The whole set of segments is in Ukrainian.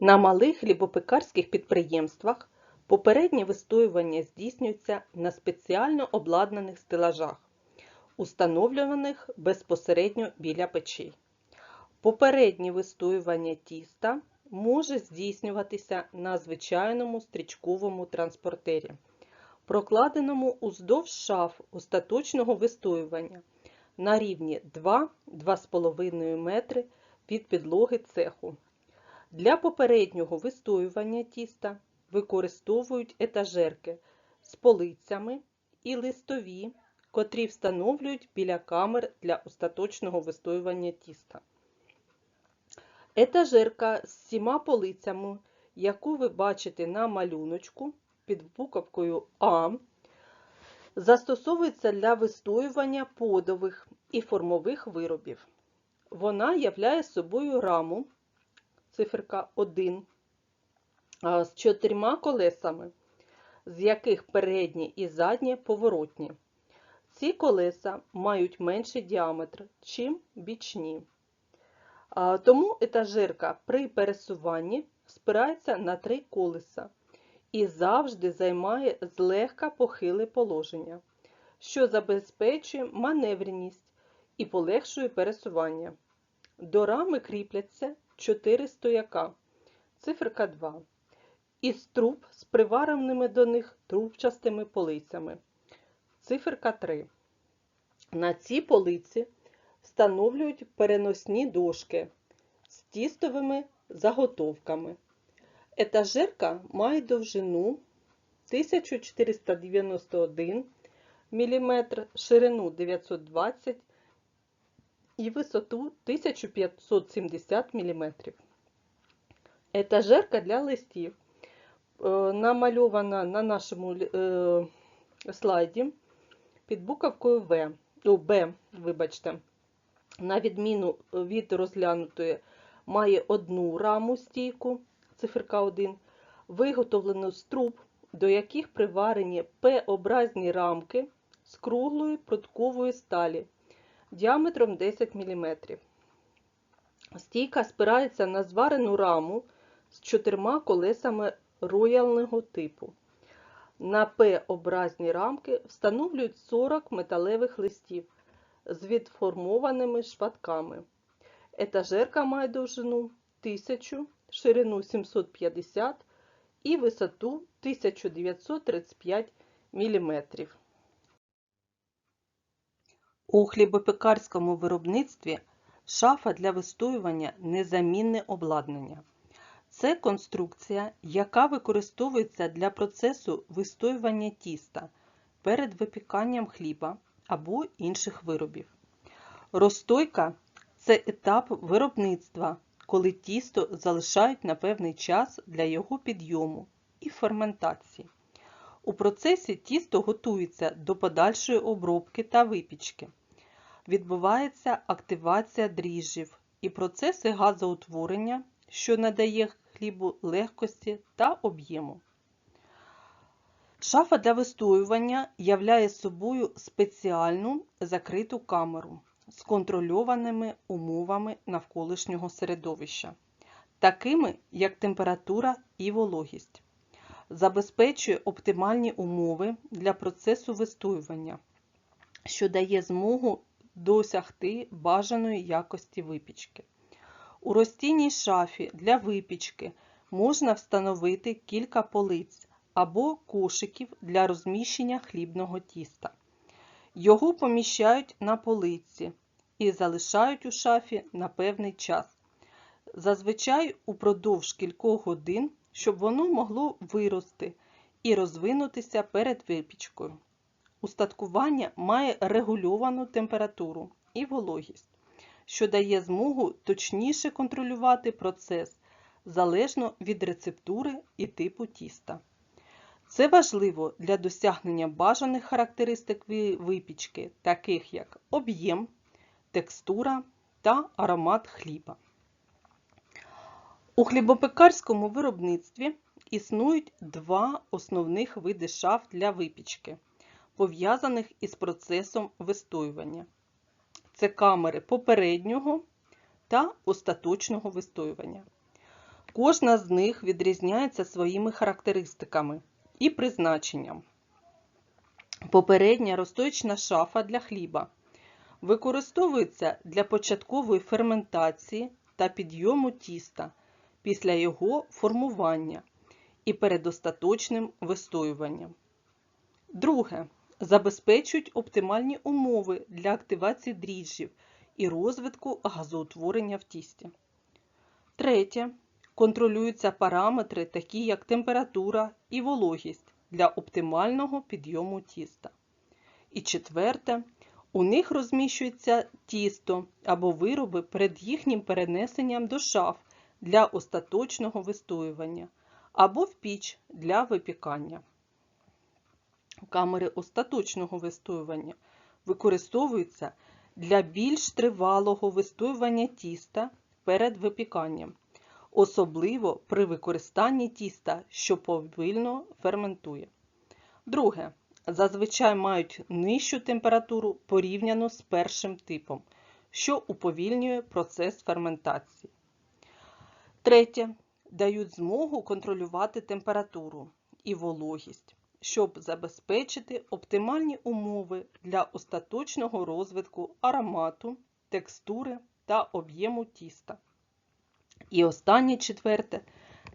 На малих хлібопекарських підприємствах попереднє вистоювання здійснюється на спеціально обладнаних стелажах, установлюваних безпосередньо біля печей. Попереднє вистоювання тіста може здійснюватися на звичайному стрічковому транспортері, прокладеному уздовж шаф остаточного вистоювання на рівні 2-2,5 метри від підлоги цеху. Для попереднього вистоювання тіста використовують етажерки з полицями і листові, котрі встановлюють біля камер для остаточного вистоювання тіста. Етажерка з всіма полицями, яку ви бачите на малюночку під буковкою А, застосовується для вистоювання подових і формових виробів. Вона являє собою раму циферка 1 з чотирма колесами, з яких переднє і заднє поворотні. Ці колеса мають менший діаметр, чим бічні. Тому етажерка при пересуванні спирається на три колеса і завжди займає злегка похиле положення, що забезпечує маневреність і полегшує пересування. До рами кріпляться 4 стояка, циферка 2, із труб з привареними до них трубчастими полицями, циферка 3. На ці полиці встановлюють переносні дошки з тістовими заготовками. Етажерка має довжину 1491 мм, ширину 920 і висоту 1570 мм. Етажерка для листів е, намальована на нашому е, слайді під буковкою В, о, Б, вибачте, на відміну від розглянутої, має одну раму стійку, циферка 1, виготовлену з труб, до яких приварені П-образні рамки з круглої пруткової сталі діаметром 10 мм. Стійка спирається на зварену раму з чотирма колесами рояльного типу. На П-образні рамки встановлюють 40 металевих листів з відформованими шпатками. Етажерка має довжину 1000, ширину 750 і висоту 1935 мм. У хлібопекарському виробництві шафа для вистоювання незамінне обладнання. Це конструкція, яка використовується для процесу вистоювання тіста перед випіканням хліба або інших виробів. Розстойка це етап виробництва, коли тісто залишають на певний час для його підйому і ферментації. У процесі тісто готується до подальшої обробки та випічки. Відбувається активація дріжджів і процеси газоутворення, що надає хлібу легкості та об'єму. Шафа для вистоювання являє собою спеціальну закриту камеру з контрольованими умовами навколишнього середовища, такими як температура і вологість, забезпечує оптимальні умови для процесу вистоювання, що дає змогу досягти бажаної якості випічки. У розтійній шафі для випічки можна встановити кілька полиць або кошиків для розміщення хлібного тіста. Його поміщають на полиці і залишають у шафі на певний час. Зазвичай упродовж кількох годин, щоб воно могло вирости і розвинутися перед випічкою. Устаткування має регульовану температуру і вологість, що дає змогу точніше контролювати процес залежно від рецептури і типу тіста. Це важливо для досягнення бажаних характеристик випічки, таких як об'єм, текстура та аромат хліба. У хлібопекарському виробництві існують два основних види шаф для випічки, пов'язаних із процесом вистоювання. Це камери попереднього та остаточного вистоювання. Кожна з них відрізняється своїми характеристиками і призначенням. Попередня розточна шафа для хліба використовується для початкової ферментації та підйому тіста після його формування і перед остаточним вистоюванням. Друге. Забезпечують оптимальні умови для активації дріжджів і розвитку газоутворення в тісті. Третє. Контролюються параметри, такі як температура і вологість для оптимального підйому тіста. І четверте. У них розміщується тісто або вироби перед їхнім перенесенням до шаф для остаточного вистоювання або в піч для випікання. Камери остаточного вистоювання використовуються для більш тривалого вистоювання тіста перед випіканням, особливо при використанні тіста, що повільно ферментує. Друге. Зазвичай мають нижчу температуру порівняно з першим типом, що уповільнює процес ферментації. Третє. Дають змогу контролювати температуру і вологість, щоб забезпечити оптимальні умови для остаточного розвитку аромату, текстури та об'єму тіста. І останнє четверте.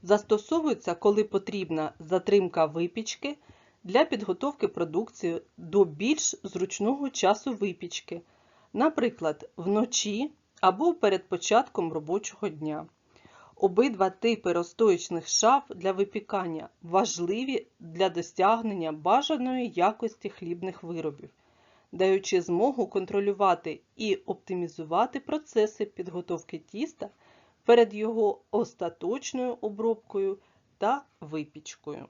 Застосовується, коли потрібна затримка випічки для підготовки продукції до більш зручного часу випічки, наприклад, вночі або перед початком робочого дня. Обидва типи розстоячних шаф для випікання важливі для досягнення бажаної якості хлібних виробів, даючи змогу контролювати і оптимізувати процеси підготовки тіста перед його остаточною обробкою та випічкою.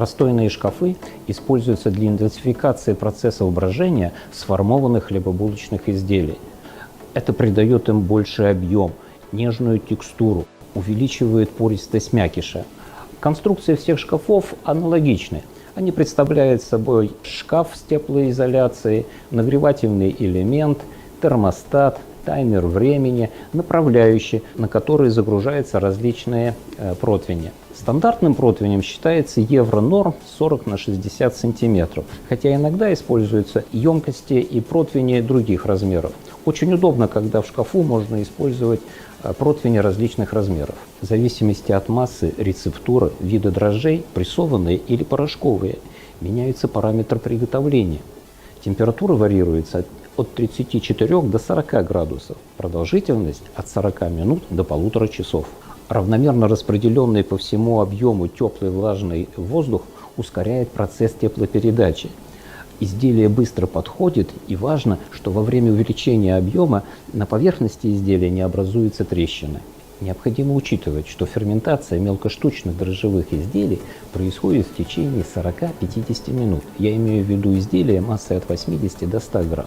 Расстойные шкафы используются для идентификации процессов брожения сформованных хлебобулочных изделий. Это придает им больший объем, нежную текстуру, увеличивает пористость мякиша. Конструкции всех шкафов аналогичны. Они представляют собой шкаф с теплоизоляцией, нагревательный элемент, термостат, таймер времени, направляющий, на который загружаются различные э, противни. Стандартным противнем считается евро-норм 40 на 60 сантиметров, хотя иногда используются емкости и противни других размеров. Очень удобно, когда в шкафу можно использовать э, противни различных размеров. В зависимости от массы, рецептуры, вида дрожжей, прессованные или порошковые, меняются параметры приготовления. Температура варьируется от- от 34 до 40 градусов, продолжительность от 40 минут до полутора часов. Равномерно распределенный по всему объему теплый влажный воздух ускоряет процесс теплопередачи. Изделие быстро подходит, и важно, что во время увеличения объема на поверхности изделия не образуются трещины. Необходимо учитывать, что ферментация мелкоштучных дрожжевых изделий происходит в течение 40-50 минут. Я имею в виду изделия массой от 80 до 100 грамм.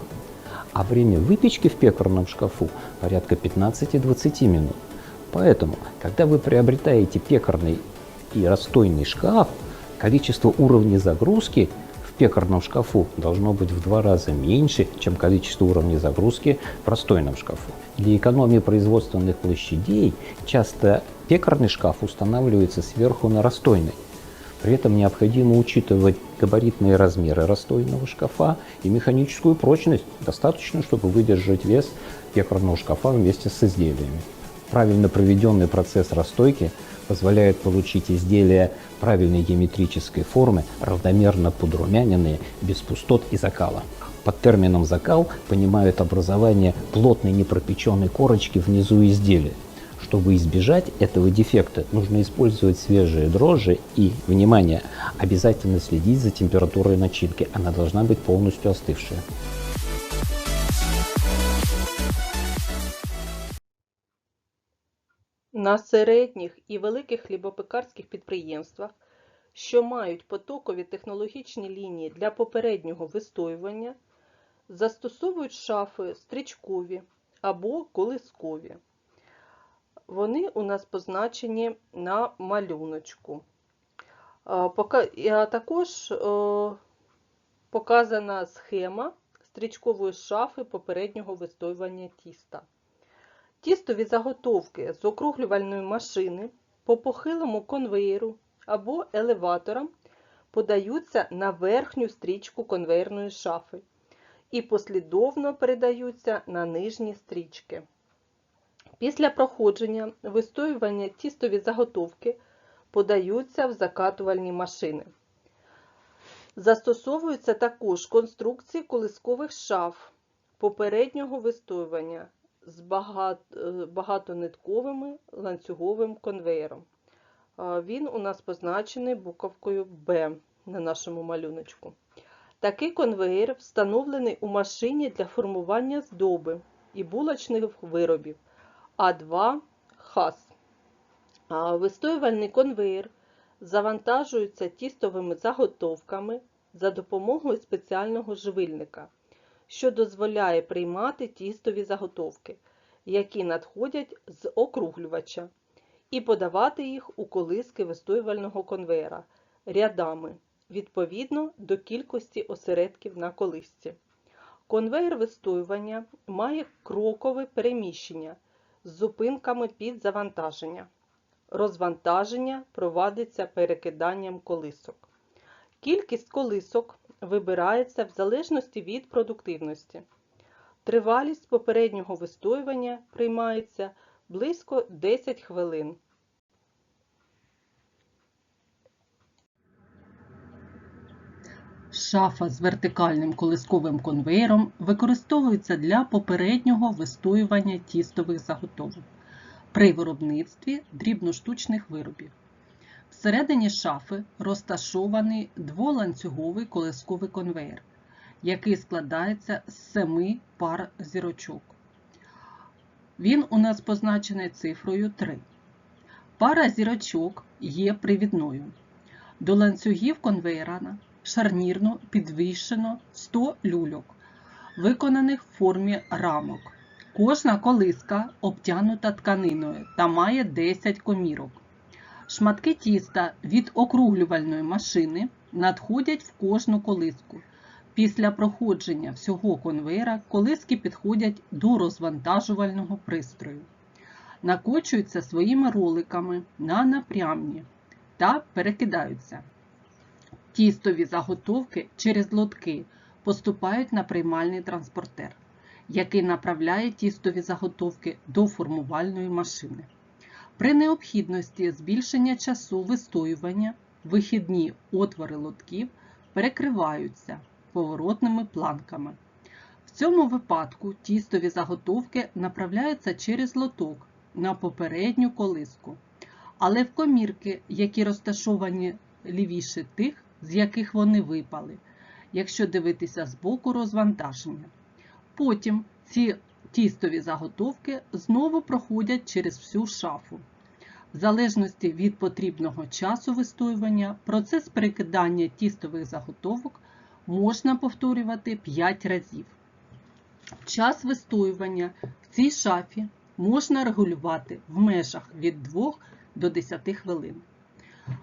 А время выпечки в пекарном шкафу порядка 15-20 минут. Поэтому, когда вы приобретаете пекарный и расстойный шкаф, количество уровней загрузки в пекарном шкафу должно быть в два раза меньше, чем количество уровней загрузки в расстойном шкафу. Для экономии производственных площадей часто пекарный шкаф устанавливается сверху на расстойный. При этом необходимо учитывать габаритные размеры расстойного шкафа и механическую прочность, достаточно, чтобы выдержать вес пекарного шкафа вместе с изделиями. Правильно проведенный процесс расстойки позволяет получить изделия правильной геометрической формы, равномерно подрумяненные, без пустот и закала. Под термином закал понимают образование плотной непропеченной корочки внизу изделия. Чтобы избежать этого дефекта, нужно использовать свежие дрожжи и, внимание, обязательно следить за температурой начинки. Она должна быть полностью остывшая. На середніх і великих хлібопекарських підприємствах, що мають потокові технологічні лінії для попереднього вистоювання, застосовують шафи стрічкові або колискові. Вони у нас позначені на малюночку. А, також е, показана схема стрічкової шафи попереднього вистоювання тіста. Тістові заготовки з округлювальної машини по похилому конвеєру або елеваторам подаються на верхню стрічку конвейерної шафи і послідовно передаються на нижні стрічки. Після проходження вистоювання тістові заготовки подаються в закатувальні машини. Застосовуються також конструкції колискових шаф попереднього вистоювання з е, багатонитковим ланцюговим конвеєром. Він у нас позначений буковкою Б на нашому малюночку. Такий конвеєр встановлений у машині для формування здоби і булочних виробів А2 ХАС. Вистоювальний конвеєр завантажується тістовими заготовками за допомогою спеціального живильника, що дозволяє приймати тістові заготовки, які надходять з округлювача, і подавати їх у колиски вистоювального конвеєра рядами відповідно до кількості осередків на колисці. Конвейер вистоювання має крокове переміщення з зупинками під завантаження. Розвантаження провадиться перекиданням колисок. Кількість колисок вибирається в залежності від продуктивності. Тривалість попереднього вистоювання приймається близько 10 хвилин. Шафа з вертикальним колисковим конвеєром використовується для попереднього вистоювання тістових заготовок при виробництві дрібноштучних виробів. Всередині шафи розташований дволанцюговий колисковий конвеєр, який складається з семи пар зірочок. Він у нас позначений цифрою 3. Пара зірочок є привідною. До ланцюгів конвейера шарнірно підвішено 100 люльок, виконаних в формі рамок. Кожна колиска обтянута тканиною та має 10 комірок. Шматки тіста від округлювальної машини надходять в кожну колиску. Після проходження всього конвейера колиски підходять до розвантажувального пристрою. Накочуються своїми роликами на напрямні та перекидаються. Тістові заготовки через лотки поступають на приймальний транспортер, який направляє тістові заготовки до формувальної машини. При необхідності збільшення часу вистоювання вихідні отвори лотків перекриваються поворотними планками. В цьому випадку тістові заготовки направляються через лоток на попередню колиску, але в комірки, які розташовані лівіше тих, з яких вони випали, якщо дивитися з боку розвантаження. Потім ці тістові заготовки знову проходять через всю шафу. В залежності від потрібного часу вистоювання, процес перекидання тістових заготовок можна повторювати 5 разів. Час вистоювання в цій шафі можна регулювати в межах від 2 до 10 хвилин.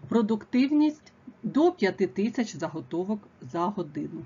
Продуктивність до 5000 заготовок за годину.